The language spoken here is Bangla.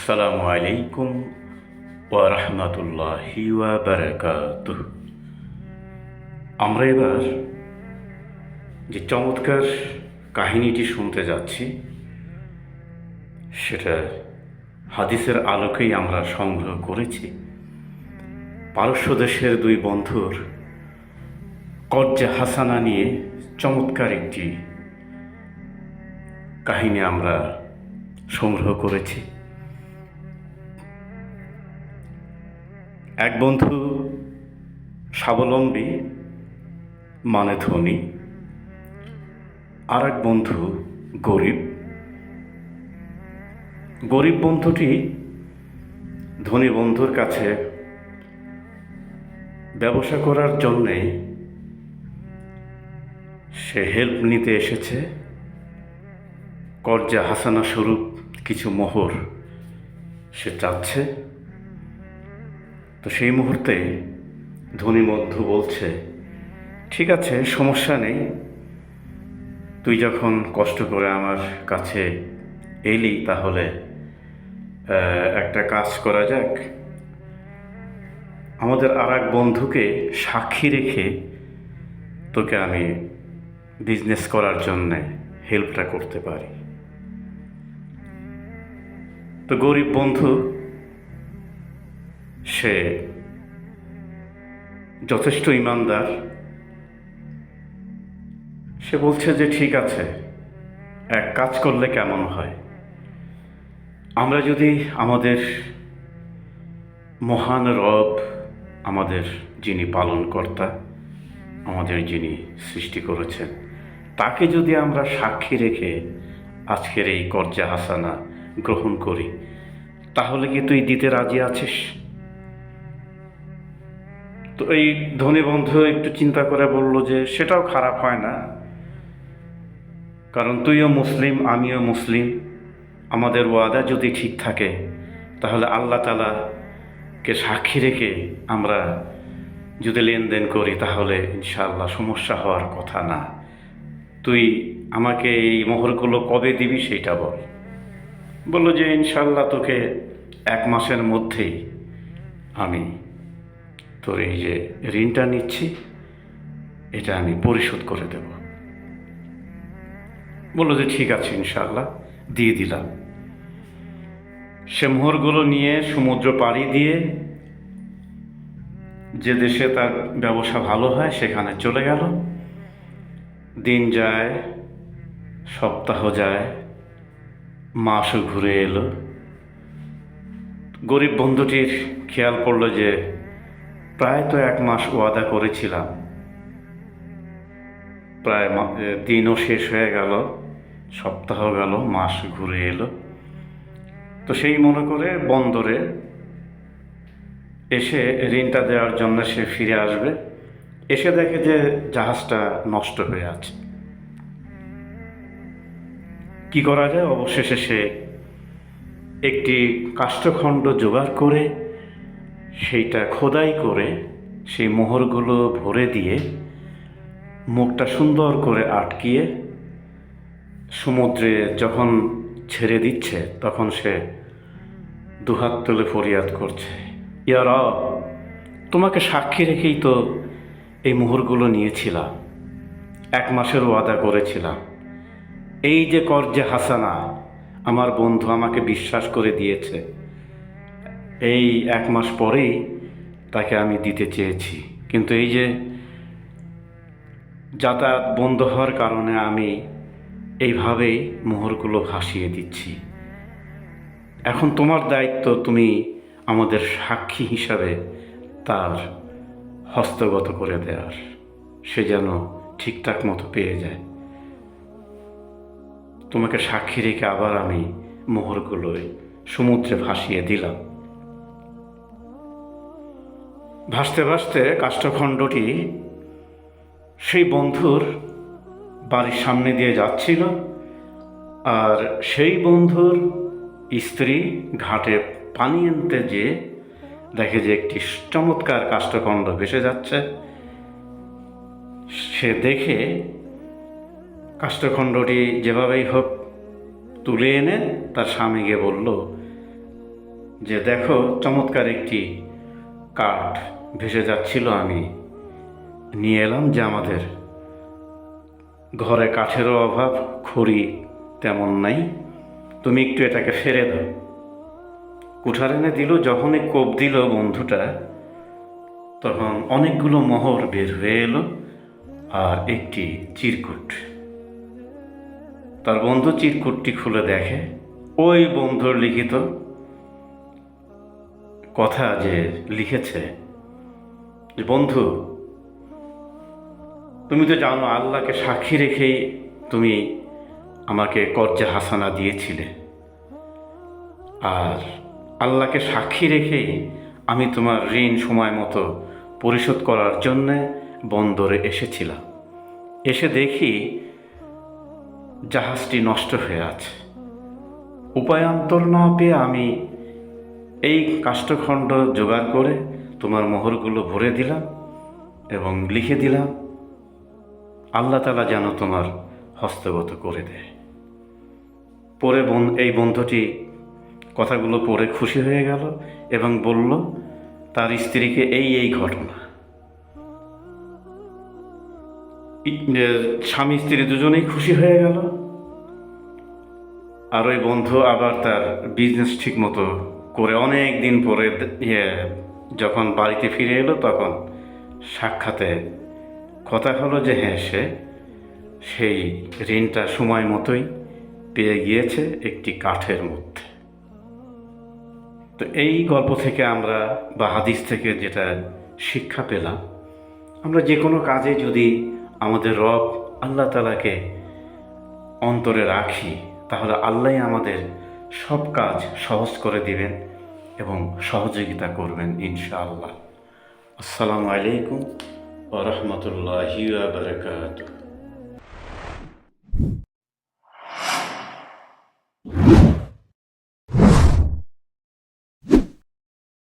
আসসালামু আলাইকুম ওয়া রাহমাতুল্লাহি ওয়া বারাকাতুহু। আমরা এবার যে চমৎকার কাহিনীটি শুনতে যাচ্ছি, সেটা হাদিসের আলোকেই আমরা সংগ্রহ করেছি। পারস্য দেশের দুই বন্ধুর কজ্জা হাসানা নিয়ে চমৎকার একটি কাহিনী আমরা সংগ্রহ করেছি। এক বন্ধু স্বাবলম্বী মানে ধনী। আর এক বন্ধু গরিব। গরিব বন্ধুটি ধনী বন্ধুর কাছে ব্যবসা করার জন্যে সে হেল্প নিতে এসেছে। কর্জা হাসানা স্বরূপ কিছু মোহর সে চাচ্ছে। তো সেই মুহূর্তে ধনী মধ্যু বলছে, ঠিক আছে, সমস্যা নেই। তুই যখন কষ্ট করে আমার কাছে এলি তাহলে একটা কাজ করা যাক। আমাদের আর এক বন্ধুকে সাক্ষী রেখে তোকে আমি বিজনেস করার জন্যে হেল্পটা করতে পারি। তো গরিব বন্ধু সে যথেষ্ট ইমানদার। সে বলছে যে, ঠিক আছে, এক কাজ করলে কেমন হয়? আমরা যদি আমাদের মহান রব, আমাদের যিনি পালনকর্তা, আমাদের যিনি সৃষ্টি করেছেন, তাকে যদি আমরা সাক্ষী রেখে আজকের এই কর্জা হাসানা গ্রহণ করি, তাহলে কি তুই দিতে রাজি আছিস? তো এই ধনী বন্ধু একটু চিন্তা করে বলল যে সেটাও খারাপ হয় না। কারণ তুইও মুসলিম, আমিও মুসলিম। আমাদের ওয়াদা যদি ঠিক থাকে, তাহলে আল্লাহ তালাকে সাক্ষী রেখে আমরা যদি লেনদেন করি, তাহলে ইনশাআল্লাহ সমস্যা হওয়ার কথা না। তুই আমাকে এই মোহরগুলো কবে দিবি সেইটা বল। বলল যে ইনশাল্লাহ তোকে এক মাসের মধ্যেই আমি তোর এই যে ঋণটা নিচ্ছি, এটা আমি পরিশোধ করে দেব। বলল যে ঠিক আছে ইনশাল্লাহ দিয়ে দিলাম। সে মোহরগুলো নিয়ে সমুদ্র পাড়ি দিয়ে যে দেশে তার ব্যবসা ভালো হয়, সেখানে চলে গেল। দিন যায়, সপ্তাহ যায়, মাসও ঘুরে এলো। গরিব বন্ধুটির খেয়াল পড়ল যে প্রায় তো এক মাস ওয়াদা করেছিলাম। প্রায় দিনও শেষ হয়ে গেল, সপ্তাহ গেল, মাস ঘুরে এলো। তো সেই মনে করে বন্দরে এসে ঋণটা দেওয়ার জন্য সে ফিরে আসবে। এসে দেখে যে জাহাজটা নষ্ট হয়ে আছে। কি করা যায়? অবশেষে সে একটি কাষ্ঠখণ্ড জোগাড় করে সেইটা খোদাই করে সেই মোহরগুলো ভরে দিয়ে মুখটা সুন্দর করে আটকিয়ে সমুদ্রে যখন ছেড়ে দিচ্ছে, তখন সে দুহাত তুলে ফরিয়াদ করছে ইয়ার তোমাকে সাক্ষী রেখেই তো এই মোহরগুলো নিয়েছিলাম, এক মাসের ওয়াদা করেছিলাম। এই যে কর্জে হাসানা, আমার বন্ধু আমাকে বিশ্বাস করে দিয়েছে এই এক মাস পরেই তাকে আমি দিতে চেয়েছি। কিন্তু এই যে যাতায়াত বন্ধ হওয়ার কারণে আমি এইভাবেই মোহরগুলো ভাসিয়ে দিচ্ছি। এখন তোমার দায়িত্ব তুমি আমাদের সাক্ষী হিসাবে তার হস্তগত করে দেওয়ার। সে যেন ঠিকঠাক মতো পেয়ে যায়। তোমাকে সাক্ষী রেখে আবার আমি মোহরগুলোয় সমুদ্রে ভাসিয়ে দিলাম। ভাসতে ভাসতে কাষ্ঠখণ্ডটি সেই বন্ধুর বাড়ির সামনে দিয়ে যাচ্ছিল আর সেই বন্ধুর স্ত্রী ঘাটে পানি আনতে যে দেখে যে একটি চমৎকার কাষ্ঠখণ্ড ভেসে যাচ্ছে, সে দেখে কাষ্ঠখণ্ডটি যেভাবেই হোক তুলে এনে তার স্বামীকে বলল যে, দেখো, চমৎকার একটি কাঠ ভেসে যাচ্ছিল আমি। নিয়ে এলাম যে আমাদের। ঘরে কাঠেরও অভাব, খড়ি তেমন নাই। তুমি একটু এটাকে ফেরে দাও। কুঠার এনে দিল, যখনই কোপ দিল বন্ধুটা, তখন অনেকগুলো মোহর বের হয়ে এলো আর একটি চিরকুট। তার বন্ধু চিরকুটটি খুলে দেখে, ওই বন্ধুর লিখিত কথা যে লিখেছে যে, বন্ধু, তুমি তো জানো আল্লাহকে সাক্ষী রেখেই তুমি আমাকে কর্জা হাসানা দিয়েছিলে। আর আল্লাহকে সাক্ষী রেখেই আমি তোমার ঋণ সময় মতো পরিশোধ করার জন্যে বন্দরে এসেছিলাম। এসে দেখি জাহাজটি নষ্ট হয়ে আছে। উপায়ান্তর না পেয়ে আমি এই কাষ্ঠখণ্ড জোগাড় করে তোমার মোহরগুলো ভরে দিলাম এবং লিখে দিলাম, আল্লাহ তালা যেন তোমার হস্তগত করে দেয়। পরে বন, এই বন্ধুটি কথাগুলো পড়ে খুশি হয়ে গেল এবং বলল, তার স্ত্রীকে এই এই ঘটনা। স্বামী, স্ত্রী দুজনেই খুশি হয়ে গেল। আর ওই বন্ধু আবার তার বিজনেস ঠিক মতো করে অনেক দিন পরে ইয়ে যখন বাড়িতে ফিরে এলো তখন সাক্ষাতে কথা হলো যে হ্যাঁ সে সেই ঋণটা সময় মতোই পেয়ে গিয়েছে একটি কাঠের মধ্যে। তো এই গল্প থেকে আমরা বা হাদিস থেকে যেটা শিক্ষা পেলাম, আমরা যে কোনো কাজে যদি আমাদের রব আল্লাহ তালাকে অন্তরে রাখি, তাহলে আল্লাহ আমাদের সব কাজ সহজ করে দিবেন। এবং সহযোগিতা করবেন ইনশাআল্লাহ। আসসালামু আলাইকুম ও রহমতুল্লাহি